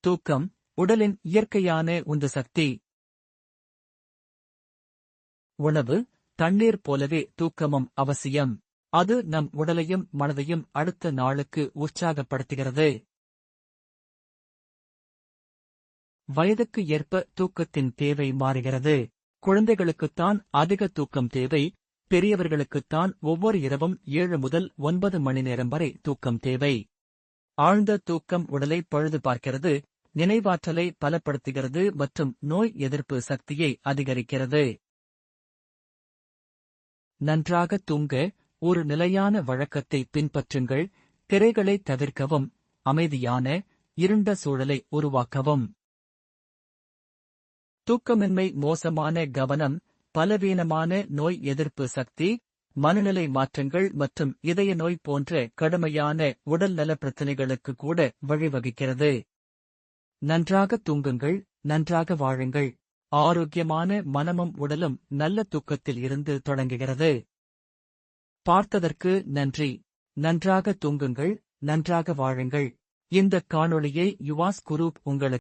தூக்கம் உடலின் இயற்கையான உந்து சக்தி. உணவு தண்ணீர் போலவே தூக்கமும் அவசியம். அது நம் உடலையும் மனதையும் அடுத்த நாளுக்கு உற்சாகப்படுத்துகிறது. வயதுக்கு ஏற்ப தூக்கத்தின் தேவை மாறுகிறது. குழந்தைகளுக்குத்தான் அதிக தூக்கம் தேவை. பெரியவர்களுக்குத்தான் ஒவ்வொரு இரவும் ஏழு முதல் ஒன்பது மணி நேரம் வரை தூக்கம் தேவை. ஆழ்ந்த தூக்கம் உடலை பழுது பார்க்கிறது நினைவாற்றலை பலப்படுத்துகிறது மற்றும் நோய் எதிர்ப்பு சக்தியை அதிகரிக்கிறது. நன்றாக தூங்க ஒரு நிலையான வழக்கத்தை பின்பற்றுங்கள் திரைகளை தவிர்க்கவும் அமைதியான இருண்ட சூழலை உருவாக்கவும். தூக்கமின்மை மோசமான கவனம் பலவீனமான நோய் எதிர்ப்பு சக்தி மனநிலை மாற்றங்கள் மற்றும் இதய நோய் போன்ற கடுமையான உடல்நல பிரச்சினைகளுக்கு கூட வழிவகுக்கிறது. நன்றாக தூங்குங்கள் நன்றாக வாழுங்கள். ஆரோக்கியமான மனமும் உடலும் நல்ல தூக்கத்தில் இருந்து தொடங்குகிறது. பார்த்ததற்கு நன்றி. நன்றாக தூங்குங்கள் நன்றாக வாழுங்கள். இந்த காணொளியை யுவாஸ் குரூப் உங்களுக்கு